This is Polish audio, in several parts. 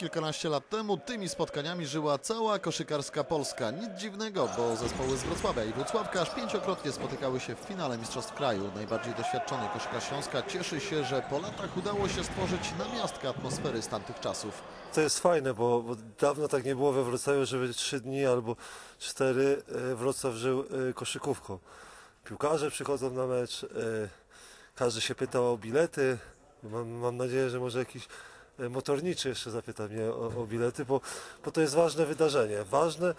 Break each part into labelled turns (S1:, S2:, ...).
S1: Kilkanaście lat temu tymi spotkaniami żyła cała koszykarska Polska. Nic dziwnego, bo zespoły z Wrocławia i Włocławka aż pięciokrotnie spotykały się w finale Mistrzostw Kraju. Najbardziej doświadczony koszykarz Śląska cieszy się, że po latach udało się stworzyć namiastkę atmosfery z tamtych czasów.
S2: To jest fajne, bo, bo dawno tak nie było we Wrocławiu, żeby trzy dni albo cztery e, Wrocław żył e, koszykówką. Piłkarze przychodzą na mecz, e, każdy się pyta o bilety. Mam, mam nadzieję, że może jakiś motorniczy jeszcze zapyta mnie o, o bilety, bo, bo to jest ważne wydarzenie. Ważne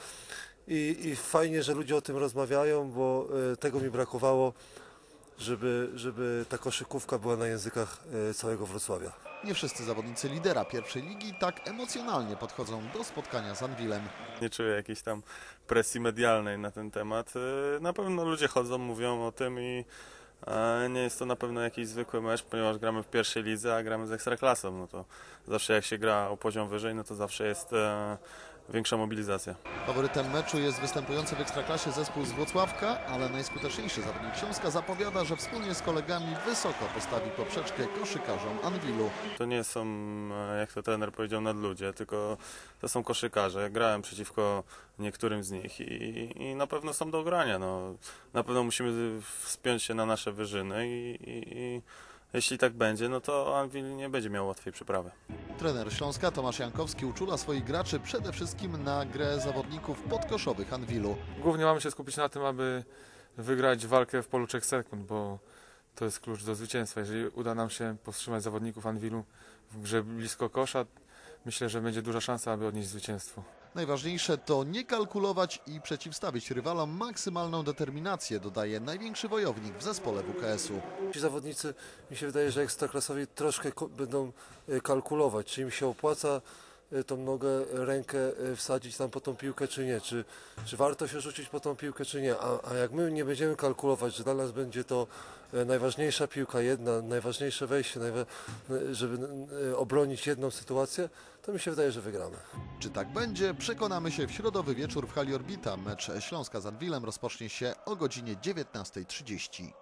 S2: i, i fajnie, że ludzie o tym rozmawiają, bo e, tego mi brakowało, żeby, żeby ta koszykówka była na językach e, całego Wrocławia.
S1: Nie wszyscy zawodnicy lidera pierwszej ligi tak emocjonalnie podchodzą do spotkania z Anwilem.
S3: Nie czuję jakiejś tam presji medialnej na ten temat. Y, Na pewno ludzie chodzą, mówią o tym i e, nie jest to na pewno jakiś zwykły mecz, ponieważ gramy w pierwszej lidze, a gramy z ekstraklasą. No to zawsze jak się gra o poziom wyżej, no to zawsze jest e, większa mobilizacja.
S1: Faworytem meczu jest występujący w Ekstraklasie zespół z Włocławka, ale najskuteczniejszy zawodnik Śląska zapowiada, że wspólnie z kolegami wysoko postawi poprzeczkę koszykarzom Anwilu.
S3: To nie są, e, jak to trener powiedział, nadludzie, tylko to są koszykarze. Grałem przeciwko niektórym z nich i, i na pewno są do grania. No, na pewno musimy wspiąć się na nasze wyżyny i, i, i jeśli tak będzie, no to Anvil nie będzie miał łatwej przyprawy.
S1: Trener Śląska Tomasz Jankowski uczula swoich graczy przede wszystkim na grę zawodników podkoszowych Anwilu.
S4: Głównie mamy się skupić na tym, aby wygrać walkę w polu 3 sekund, bo to jest klucz do zwycięstwa. Jeżeli uda nam się powstrzymać zawodników Anwilu w grze blisko kosza, myślę, że będzie duża szansa, aby odnieść zwycięstwo.
S1: Najważniejsze to nie kalkulować i przeciwstawić rywalom maksymalną determinację, dodaje największy wojownik w zespole WKS-u.
S2: Ci zawodnicy, mi się wydaje, że ekstraklasowi troszkę będą e, kalkulować, czy im się opłaca tą nogę, rękę e, wsadzić tam po tą piłkę, czy nie, czy, czy warto się rzucić po tą piłkę, czy nie. A, a jak my nie będziemy kalkulować, że dla nas będzie to najważniejsza piłka jedna, najważniejsze wejście, najwa- żeby obronić jedną sytuację, to mi się wydaje, że wygramy.
S1: Czy tak będzie? Przekonamy się w środowy wieczór w hali Orbita. Mecz Śląska z Anwilem rozpocznie się o godzinie 19.30.